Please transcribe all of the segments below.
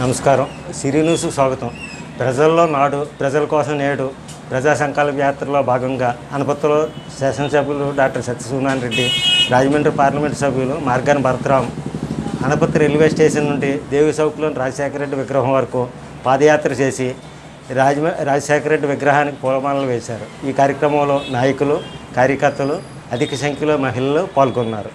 నమస్కారం. సిరి న్యూస్కు స్వాగతం. ప్రజల్లో నాడు ప్రజల కోసం నేడు ప్రజా సంకల్ప యాత్రలో భాగంగా అనపత్తులో శాసనసభ్యులు డాక్టర్ సత్యసూనారాయణ రెడ్డి రాజమండ్రి పార్లమెంటు సభ్యులు మార్గాన్ భరతరాం అనపత్తి రైల్వే స్టేషన్ నుండి దేవి చౌక్లోని రాజశేఖర రెడ్డి విగ్రహం వరకు పాదయాత్ర చేసి రాజమ రాజశేఖర రెడ్డి విగ్రహానికి పూలమాలలు వేశారు. ఈ కార్యక్రమంలో నాయకులు కార్యకర్తలు అధిక సంఖ్యలో మహిళలు పాల్గొన్నారు.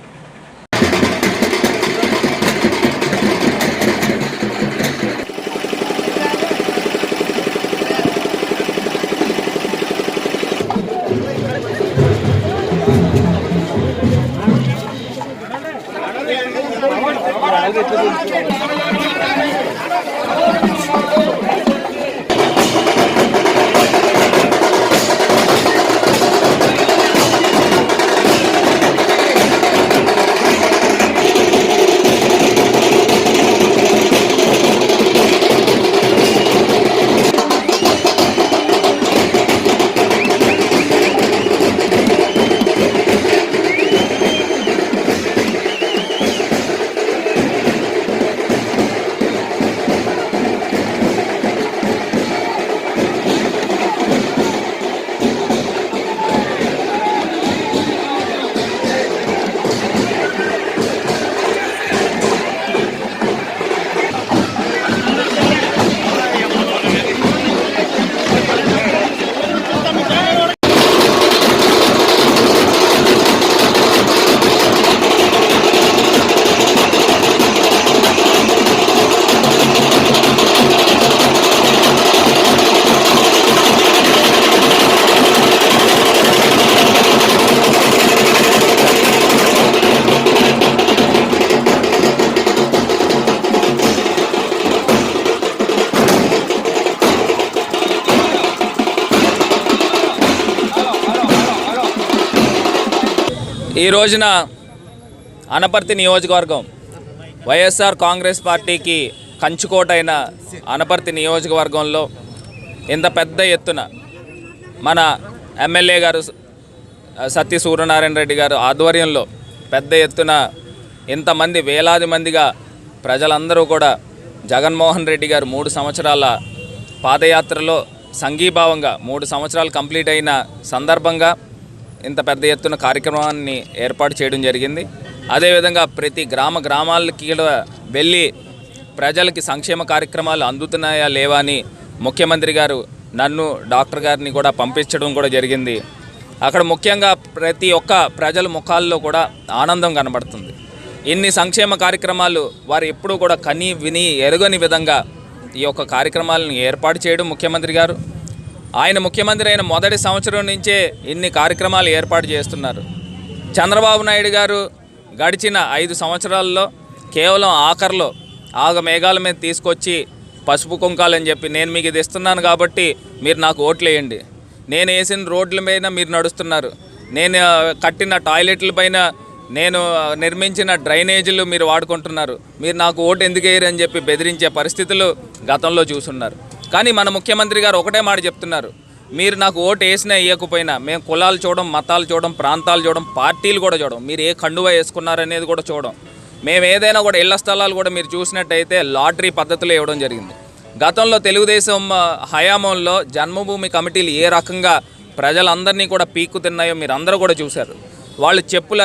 ¡Vamos! ¡Vamos! ఈ రోజున అనపర్తి నియోజకవర్గం వైఎస్ఆర్ కాంగ్రెస్ పార్టీకి కంచుకోటైన అనపర్తి నియోజకవర్గంలో ఇంత పెద్ద ఎత్తున మన ఎమ్మెల్యే గారు సత్య సూర్యనారాయణ రెడ్డి గారు ఆధ్వర్యంలో పెద్ద ఎత్తున ఇంతమంది వేలాది మందిగా ప్రజలందరూ కూడా జగన్మోహన్ రెడ్డి గారు మూడు సంవత్సరాల పాదయాత్రలో సంఘీభావంగా మూడు సంవత్సరాలు కంప్లీట్ అయిన సందర్భంగా ఇంత పెద్ద ఎత్తున కార్యక్రమాన్ని ఏర్పాటు చేయడం జరిగింది. అదేవిధంగా ప్రతి గ్రామ గ్రామాలకి కూడా వెళ్ళి ప్రజలకి సంక్షేమ కార్యక్రమాలు అందుతున్నాయా లేవా అని ముఖ్యమంత్రి గారు నన్ను డాక్టర్ గారిని కూడా పంపించడం కూడా జరిగింది. అక్కడ ముఖ్యంగా ప్రతి ఒక్క ప్రజల ముఖాల్లో కూడా ఆనందం కనబడుతుంది. ఇన్ని సంక్షేమ కార్యక్రమాలు వారు ఎప్పుడూ కూడా కని విని ఎరుగని విధంగా ఈ యొక్క కార్యక్రమాలను ఏర్పాటు చేయడం ముఖ్యమంత్రి గారు ఆయన ముఖ్యమంత్రి అయిన మొదటి సంవత్సరం నుంచే ఇన్ని కార్యక్రమాలు ఏర్పాటు చేస్తున్నారు. చంద్రబాబు నాయుడు గారు గడిచిన ఐదు సంవత్సరాల్లో కేవలం ఆఖరిలో ఆగ మేఘాల మీద తీసుకొచ్చి పసుపు కుంకాలని చెప్పి నేను మీకు ఇది ఇస్తున్నాను కాబట్టి మీరు నాకు ఓట్లు వేయండి. నేను వేసిన రోడ్ల పైన మీరు నడుస్తున్నారు. నేను కట్టిన టాయిలెట్ల పైన నేను నిర్మించిన డ్రైనేజీలు మీరు వాడుకుంటున్నారు. మీరు నాకు ఓటు ఎందుకు వేయరు అని చెప్పి బెదిరించే పరిస్థితులు గతంలో చూసున్నారు. కానీ మన ముఖ్యమంత్రి గారు ఒకటే మాట చెప్తున్నారు. మీరు నాకు ఓటు వేసినా వేయకపోయినా మేము కులాలు చూడడం మతాలు చూడడం ప్రాంతాలు చూడడం పార్టీలు కూడా చూడడం. మీరు ఏ కండువా వేసుకున్నారనేది కూడా చూడడం. మేము ఏదైనా కూడా ఇళ్ళ స్థలాలు కూడా మీరు చూసినట్టయితే లాటరీ పద్ధతిలో ఇవ్వడం జరిగింది. గతంలో తెలుగుదేశం హయాంలో జన్మభూమి కమిటీలు ఏ రకంగా ప్రజలందరినీ కూడా పీక్కు తిన్నాయో మీరు అందరూ కూడా చూశారు. వాళ్ళు చెప్పుల